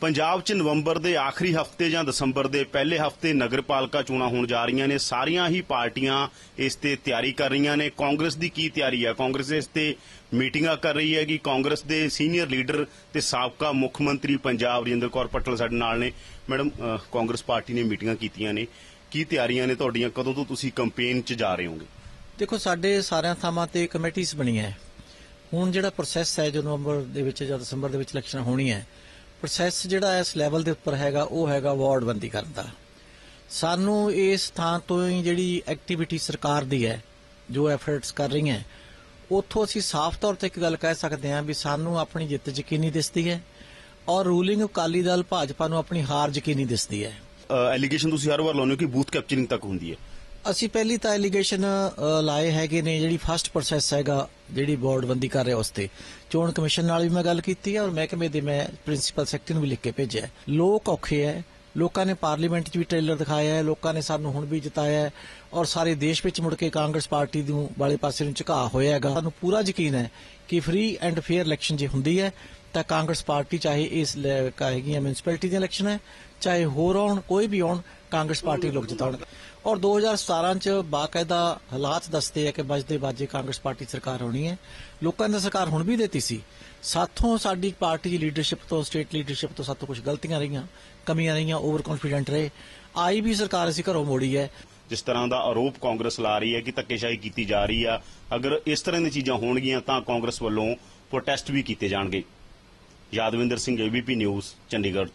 ਪੰਜਾਬ 'ਚ ਨਵੰਬਰ ਦੇ ਆਖਰੀ ਹਫ਼ਤੇ ਜਾਂ ਦਸੰਬਰ ਦੇ ਪਹਿਲੇ ਹਫ਼ਤੇ ਨਗਰਪਾਲਿਕਾ ਚੋਣਾਂ ਹੋਣ ਜਾ ਰਹੀਆਂ ਨੇ, ਸਾਰੀਆਂ ਹੀ ਪਾਰਟੀਆਂ ਇਸ ਤੇ ਤਿਆਰੀ ਕਰ ਰਹੀਆਂ ਨੇ। ਕਾਂਗਰਸ ਦੀ ਕੀ ਤਿਆਰੀ ਹੈ? ਕਾਂਗਰਸ ਇਸ ਤੇ ਮੀਟਿੰਗਾਂ ਕਰ ਰਹੀ ਹੈ ਕਿ ਕਾਂਗਰਸ ਦੇ ਸੀਨੀਅਰ ਲੀਡਰ ਤੇ ਸਾਬਕਾ ਮੁੱਖ ਮੰਤਰੀ ਪੰਜਾਬ ਰਜਿੰਦਰ ਕੌਰ ਪਟਲ ਸਾਡੇ ਨਾਲ ਨੇ। ਮੈਡਮ ਕਾਂਗਰਸ ਪਾਰਟੀ ਨੇ ਮੀਟਿੰਗਾਂ ਕੀਤੀਆਂ ਨੇ। ਕੀ ਤਿਆਰੀਆਂ ਨੇ ਤੁਹਾਡੀਆਂ? ਕਦੋਂ ਤੋਂ ਤੁਸੀਂ ਕੈਂਪੇਨ 'ਚ ਜਾ ਰਹੇ ਹੋਗੇ? ਦੇਖੋ, ਸਾਡੇ ਸਾਰਿਆਂ ਥਾਵਾਂ ਤੇ ਕਮੇਟੀਆਂ ਬਣੀਆਂ ਹੁਣ ਜਿਹੜਾ ਪ੍ਰੋਸੈਸ ਹੈ ਜੋ ਨਵੰਬਰ ਦੇ ਵਿੱਚ ਜਾਂ ਦਸੰਬਰ ਦੇ ਵਿੱਚ ਇਲੈਕਸ਼ਨ ਹੋਣੀ ਹੈ ਪ੍ਰੋਸੈਸ ਜਿਹੜਾ ਇਸ ਲੈਵਲ ਦੇ ਉੱਪਰ ਹੈਗਾ, ਉਹ ਹੈਗਾ ਵਾਰਡ ਬੰਦੀ ਕਰਨ ਦਾ। ਸਾਨੂੰ ਇਸ ਥਾਂ ਤੋਂ ਹੀ ਜਿਹੜੀ ਐਕਟੀਵਿਟੀ ਸਰਕਾਰ ਦੀ ਹੈ, ਜੋ ਐਫਰਟਸ ਕਰ ਰਹੀ ਹੈ ਉੱਥੋਂ ਅਸੀਂ ਸਾਫ਼ ਤੌਰ ਤੇ ਇੱਕ ਗੱਲ ਕਹਿ ਸਕਦੇ ਹਾਂ ਵੀ ਸਾਨੂੰ ਆਪਣੀ ਜਿੱਤ ਯਕੀਨੀ ਦਿਸਦੀ ਹੈ ਔਰ ਰੂਲਿੰਗ ਅਕਾਲੀ ਦਲ ਭਾਜਪਾ ਨੂੰ ਆਪਣੀ ਹਾਰ ਯਕੀਨੀ ਦਿਸਦੀ ਹੈ। ਐਲੀਗੇਸ਼ਨ ਤੁਸੀਂ ਹਰ ਵਾਰ ਲਾਉਂਦੇ ਹੋ ਕਿ ਬੂਥ ਕੈਪਚਰਿੰਗ ਤੱਕ ਹੁੰਦੀ ਹੈ। ਅਸੀਂ ਪਹਿਲੀ ਤਾਂ ਐਲੀਗੇਸ਼ਨ ਲਾਏ ਹੈਗੇ ਨੇ ਜਿਹੜੀ ਫਸਟ ਪ੍ਰੋਸੈਸ ਹੈਗਾ, ਜਿਹੜੀ ਬੋਰਡਬੰਦੀ ਕਰ ਰਿਹਾ ਉਸ ਤੇ ਚੋਣ ਕਮਿਸ਼ਨ ਨਾਲ ਵੀ ਮੈਂ ਗੱਲ ਕੀਤੀ ਹੈ ਔਰ ਮਹਿਕਮੇ ਦੇ ਮੈਂ ਪ੍ਰਿੰਸੀਪਲ ਸੈਕਟਰੀ ਨੂੰ ਵੀ ਲਿਖ ਕੇ ਭੇਜਿਆ ਲੋਕ ਔਖੇ ਹੈ। ਲੋਕਾਂ ਨੇ ਪਾਰਲੀਮੈਂਟ 'ਚ ਵੀ ਟ੍ਰੇਲਰ ਦਿਖਾਇਆ ਹੈ। ਲੋਕਾਂ ਨੇ ਸਾਨੂੰ ਹੁਣ ਵੀ ਜਿਤਾਇਆ ਹੈ। ਔਰ ਸਾਰੇ ਦੇਸ਼ ਵਿੱਚ ਮੁੜ ਕੇ ਕਾਂਗਰਸ ਪਾਰਟੀ ਨੂੰ ਵਾਲੇ ਪਾਸੇ ਨੂੰ ਝੁਕਾ ਹੋਇਆ ਹੈਗਾ। ਸਾਨੂੰ ਪੂਰਾ ਯਕੀਨ ਹੈ ਕਿ ਫ੍ਰੀ ਐਂਡ ਫੇਅਰ ਇਲੈਕਸ਼ਨ ਜੇ ਹੁੰਦੀ ਹੈ, ਤਾਂ ਕਾਂਗਰਸ ਪਾਰਟੀ ਚਾਹੇ ਇਸ ਲੈ- ਕਹੇਗੀ ਮਿਊਨਿਸਪੈਲਿਟੀ ਦੀਆਂ ਇਲੈਕਸ਼ਨ ਹੈ, ਚਾਹੇ ਹੋਰ ਆਉਣ, ਕੋਈ ਵੀ ਆਉਣ ਕਾਂਗਰਸ ਪਾਰਟੀ ਲੋਕ ਜਿਤਾਉਣਗੇ ਔਰ 2017 ਚ ਬਾਕਾਇਦਾ ਹਾਲਾਤ ਦੱਸਦੇ ਆ ਕਿ ਵੱਜਦੇ ਬਾਜੇ ਕਾਂਗਰਸ ਪਾਰਟੀ ਸਰਕਾਰ ਹੋਣੀ ਹੈ। ਲੋਕਾਂ ਨੇ ਸਰਕਾਰ ਹੁਣ ਵੀ ਦਿੱਤੀ ਸੀ। ਸਾਥੋਂ ਸਾਡੀ ਪਾਰਟੀ ਦੀ ਲੀਡਰਸ਼ਿਪ ਤੋਂ ਸਟੇਟ ਲੀਡਰਸ਼ਿਪ ਤੋਂ ਸਾਥੋਂ ਕੁਝ ਗਲਤੀਆਂ ਰਹੀਆਂ, ਕਮੀਆਂ ਰਹੀਆਂ ਓਵਰ ਕੌਨਫੀਡੈਂਟ ਰਹੇ। ਆਈ ਵੀ ਸਰਕਾਰ ਅਸੀਂ ਘਰੋਂ ਮੋੜੀ ਹੈ। ਜਿਸ ਤਰ੍ਹਾਂ ਦਾ ਆਰੋਪ ਕਾਂਗਰਸ ਲਾ ਰਹੀ ਹੈ ਕਿ ਧੱਕੇਸ਼ਾਹੀ ਕੀਤੀ ਜਾ ਰਹੀ ਆ, ਅਗਰ ਇਸ ਤਰ੍ਹਾਂ ਦੀਆਂ ਚੀਜ਼ਾਂ ਹੋਣਗੀਆਂ ਤਾਂ ਕਾਂਗਰਸ ਵੱਲੋਂ ਪ੍ਰੋਟੈਸਟ ਵੀ ਕੀਤੇ ਜਾਣਗੇ। Yadvinder Singh ABP news Chandigarh.